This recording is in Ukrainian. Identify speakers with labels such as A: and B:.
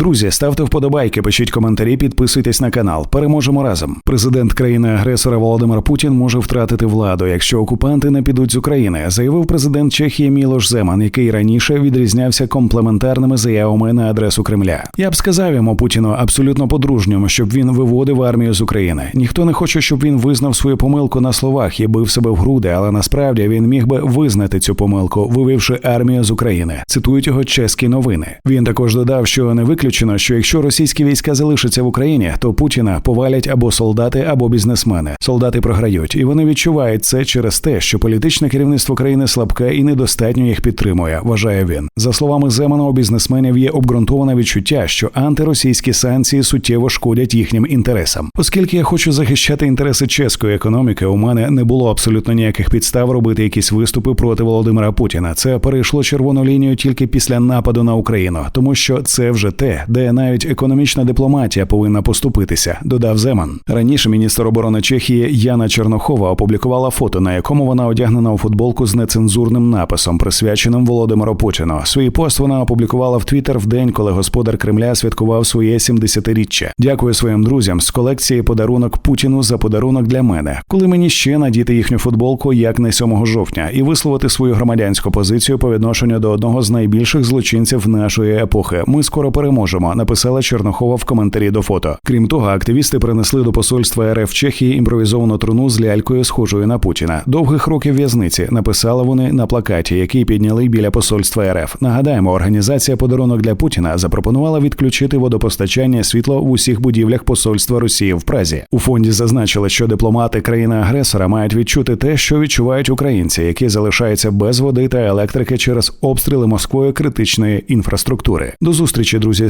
A: Друзі, ставте вподобайки, пишіть коментарі, підписуйтесь на канал. Переможемо разом. Президент країни-агресора Володимир Путін може втратити владу, якщо окупанти не підуть з України, заявив президент Чехії Мілош Земан, який раніше відрізнявся комплементарними заявами на адресу Кремля. Я б сказав йому Путіну абсолютно по-дружньому, щоб він виводив армію з України. Ніхто не хоче, щоб він визнав свою помилку на словах і бив себе в груди, але насправді він міг би визнати цю помилку, вивівши армію з України. Цитують його чеські новини. Він також додав, що не виключено, що якщо російські війська залишаться в Україні, то Путіна повалять або солдати, або бізнесмени. Солдати програють, і вони відчувають це через те, що політичне керівництво країни слабке і недостатньо їх підтримує. Вважає він. За словами Земана, у бізнесменів є обґрунтоване відчуття, що антиросійські санкції суттєво шкодять їхнім інтересам. Оскільки я хочу захищати інтереси чеської економіки, у мене не було абсолютно ніяких підстав робити якісь виступи проти Володимира Путіна. Це перейшло червону лінію тільки після нападу на Україну, тому що це вже те, де навіть економічна дипломатія повинна поступитися. Додав Земан. Раніше міністр оборони Чехії Яна Чернохова опублікувала фото, на якому вона одягнена у футболку з нецензурним написом, присвяченим Володимиру Путіну. Свій пост вона опублікувала в Твіттер в день, коли господар Кремля святкував своє 70-річчя. Дякую своїм друзям з колекції подарунок Путіну за подарунок для мене. Коли мені ще надіти їхню футболку, як не 7 жовтня, і висловити свою громадянську позицію по відношенню до одного з найбільших злочинців нашої епохи. Ми скоро переможемо. Написала Чернохова в коментарі до фото. Крім того, активісти принесли до посольства РФ Чехії імпровізовану труну з лялькою, схожою на Путіна. Довгих років в'язниці написали вони на плакаті, який підняли біля посольства РФ. Нагадаємо, організація подарунок для Путіна запропонувала відключити водопостачання світло в усіх будівлях посольства Росії в Празі. У фонді зазначили, що дипломати країни-агресора мають відчути те, що відчувають українці, які залишаються без води та електрики через обстріли Москвою критичної інфраструктури. До зустрічі, друзі.